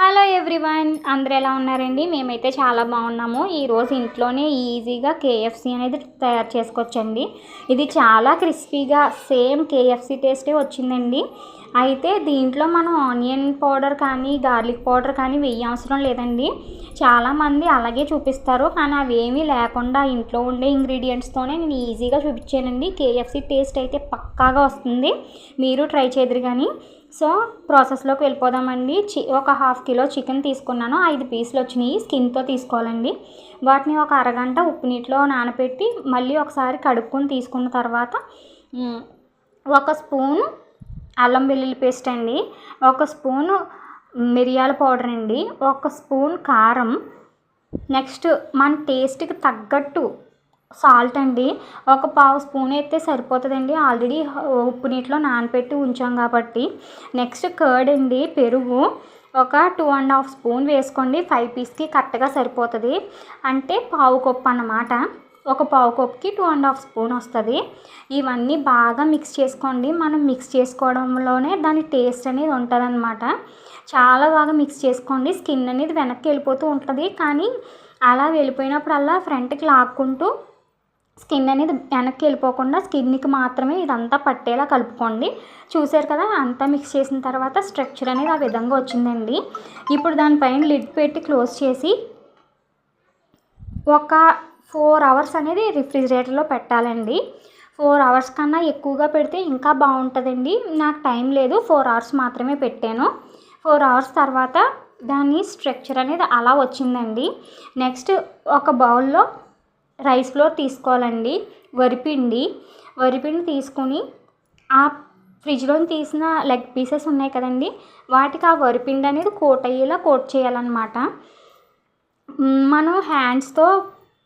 Hi, hello everyone అందరు ఎలా ఉన్నారండి? మేమైతే చాలా బాగున్నాము. ఈరోజు ఇంట్లోనే ఈజీగా కేఎఫ్సి అనేది తయారు చేసుకోవచ్చండి ఇది చాలా క్రిస్పీగా సేమ్ కేఎఫ్సి టేస్టే వచ్చిందండి. అయితే దీంట్లో మనం ఆనియన్ పౌడర్ కానీ గార్లిక్ పౌడర్ కానీ వెయ్యి అవసరం లేదండి. చాలామంది అలాగే చూపిస్తారు. కానీ అవి ఏమీ లేకుండా ఇంట్లో ఉండే ఇంగ్రీడియంట్స్తోనే నేను ఈజీగా చూపించానండి. కేఎఫ్సి టేస్ట్ అయితే పక్కాగా వస్తుంది. మీరు ట్రై చేద్దరు కానీ. సో ప్రాసెస్లోకి వెళ్ళిపోదామండి. ఒక హాఫ్ కిలో చికెన్ తీసుకున్నాను. ఐదు పీసులు వచ్చినాయి. స్కిన్తో తీసుకోవాలండి. వాటిని ఒక అరగంట ఉప్పు నీటిలో నానబెట్టి మళ్ళీ ఒకసారి కడుక్కొని తీసుకున్న తర్వాత ఒక స్పూను అల్లం వెల్లుల్లి పేస్ట్ అండి. ఒక స్పూను మిరియాల పౌడర్ అండి. ఒక స్పూన్ కారం. నెక్స్ట్ మన టేస్ట్కి తగ్గట్టు సాల్ట్ అండి. ఒక పావు స్పూన్ అయితే సరిపోతుందండి. ఆల్రెడీ ఉప్పు నీటిలో నానబెట్టి ఉంచాం కాబట్టి. నెక్స్ట్ కర్డ్ అండి. పెరుగు. ఒక టూ అండ్ హాఫ్ స్పూన్ వేసుకోండి. ఫైవ్ పీస్కి కరెక్ట్గా సరిపోతుంది. అంటే పావు కప్పు అన్నమాట. ఒక పావు కప్పుకి టూ అండ్ హాఫ్ స్పూన్ వస్తుంది. ఇవన్నీ బాగా మిక్స్ చేసుకోండి. మనం మిక్స్ చేసుకోవడంలోనే దాని టేస్ట్ అనేది ఉంటుందన్నమాట. చాలా బాగా మిక్స్ చేసుకోండి. స్కిన్ అనేది వెనక్కి వెళ్ళిపోతూ ఉంటుంది. కానీ అలా వెళ్ళిపోయినప్పుడల్లా ఫ్రంట్కి లాక్కుంటూ స్కిన్ అనేది వెనక్కి వెళ్ళిపోకుండా స్కిన్కి మాత్రమే ఇదంతా పట్టేలా కలుపుకోండి. చూసారు కదా అంతా మిక్స్ చేసిన తర్వాత స్ట్రక్చర్ అనేది ఆ విధంగా వచ్చిందండి. ఇప్పుడు దానిపైన లిడ్ పెట్టి క్లోజ్ చేసి ఒక ఫోర్ అవర్స్ అనేది రిఫ్రిజిరేటర్లో పెట్టాలండి. ఫోర్ అవర్స్ కన్నా ఎక్కువగా పెడితే ఇంకా బాగుంటుందండి. నాకు టైం లేదు ఫోర్ అవర్స్ మాత్రమే పెట్టాను. ఫోర్ అవర్స్ తర్వాత దాని స్ట్రక్చర్ అనేది అలా వచ్చిందండి. నెక్స్ట్ ఒక బౌల్లో రైస్ ఫ్లోర్ తీసుకోవాలండి. వరిపిండి వరిపిండి తీసుకొని ఆ ఫ్రిడ్జ్లోని తీసిన లెగ్ పీసెస్ ఉన్నాయి కదండి. వాటికి ఆ వరిపిండి అనేది కోట్ అయ్యేలా కోట్ చేయాలన్నమాట. మనం హ్యాండ్స్తో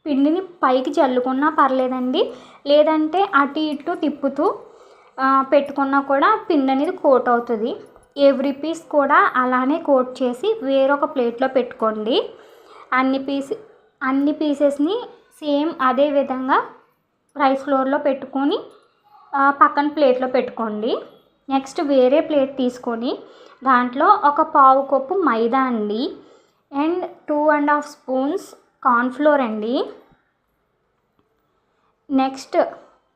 పిండిని పైకి జల్లుకున్నా పర్లేదండి. లేదంటే అటు ఇటు తిప్పుతూ పెట్టుకున్నా కూడా పిండి అనేది కోట్ అవుతుంది. ఎవ్రీ పీస్ కూడా అలానే కోట్ చేసి వేరొక ప్లేట్లో పెట్టుకోండి. అన్ని పీస్ అన్ని పీసెస్ని సేమ్ అదే విధంగా రైస్ ఫ్లోర్లో పెట్టుకొని పక్కన ప్లేట్లో పెట్టుకోండి. నెక్స్ట్ వేరే ప్లేట్ తీసుకొని దాంట్లో ఒక పావు కప్పు మైదా అండి and two and half spoons cornflour అండి. నెక్స్ట్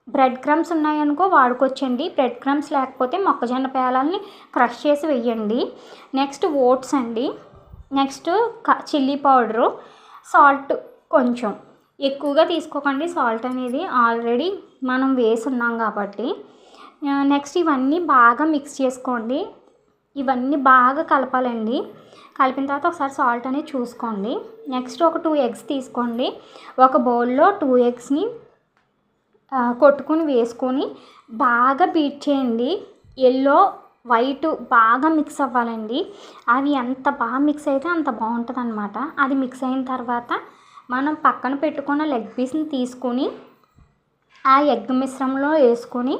బ్రెడ్ క్రమ్స్ ఉన్నాయనుకో వాడుకోవచ్చండి బ్రెడ్ క్రమ్స్ లేకపోతే మొక్కజొన్న పేలాలని క్రష్ చేసి వెయ్యండి. నెక్స్ట్ ఓట్స్ అండి. నెక్స్ట్ చిల్లీ పౌడరు సాల్ట్ కొంచెం. ఎక్కువగా తీసుకోకండి. సాల్ట్ అనేది ఆల్రెడీ మనం వేసున్నాం కాబట్టి. నెక్స్ట్ ఇవన్నీ బాగా మిక్స్ చేసుకోండి. ఇవన్నీ బాగా కలపాలండి. కలిపిన తర్వాత ఒకసారి సాల్ట్ అనేది చూసుకోండి. నెక్స్ట్ ఒక టూ ఎగ్స్ తీసుకోండి. ఒక బౌల్లో టూ ఎగ్స్ని కొట్టుకుని వేసుకొని బాగా బీట్ చేయండి. ఎల్లో వైట్ బాగా మిక్స్ అవ్వాలండి. అవి ఎంత బాగా మిక్స్ అయితే అంత బాగుంటుంది అనమాట అది మిక్స్ అయిన తర్వాత మనం పక్కన పెట్టుకున్న లెగ్ పీస్ని తీసుకొని ఆ ఎగ్ మిశ్రమంలో వేసుకొని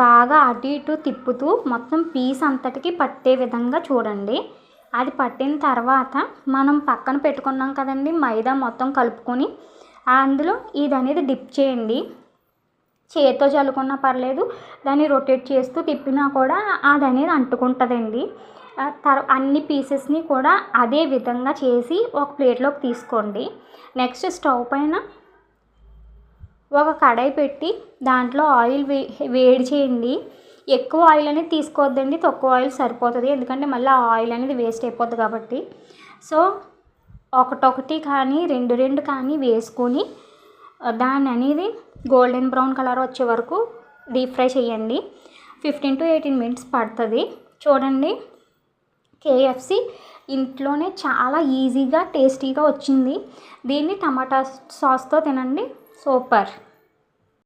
బాగా అటు ఇటు తిప్పుతూ మొత్తం పీస్ అంతటికి పట్టే విధంగా చూడండి. అది పట్టిన తర్వాత మనం పక్కన పెట్టుకున్నాం కదండి మైదా మొత్తం కలుపుకొని అందులో ఇది అనేది డిప్ చేయండి. చేతితో చల్లుకున్నా పర్లేదు దాన్ని రొటేట్ చేస్తూ తిప్పినా కూడా అది అనేది అంటుకుంటుందండి. తర్ అన్ని పీసెస్ని కూడా అదే విధంగా చేసి ఒక ప్లేట్లోకి తీసుకోండి. నెక్స్ట్ స్టవ్ పైన ఒక కడాయి పెట్టి దాంట్లో ఆయిల్ వే వేడి చేయండి. ఎక్కువ ఆయిల్ అనేది తీసుకోవద్దండి తక్కువ ఆయిల్ సరిపోతుంది. ఎందుకంటే మళ్ళీ ఆయిల్ అనేది వేస్ట్ అయిపోద్ది కాబట్టి. సో ఒకటొకటి కానీ రెండు రెండు కానీ వేసుకొని దాన్ని అనేది గోల్డెన్ బ్రౌన్ కలర్ వచ్చే వరకు డీప్ ఫ్రై చేయండి. ఫిఫ్టీన్ టు ఎయిటీన్ మినిట్స్ పడుతుంది. చూడండి కేఎఫ్సి ఇంట్లోనే చాలా ఈజీగా టేస్టీగా వచ్చింది. దీన్ని టమాటా సాస్తో తినండి. సూపర్.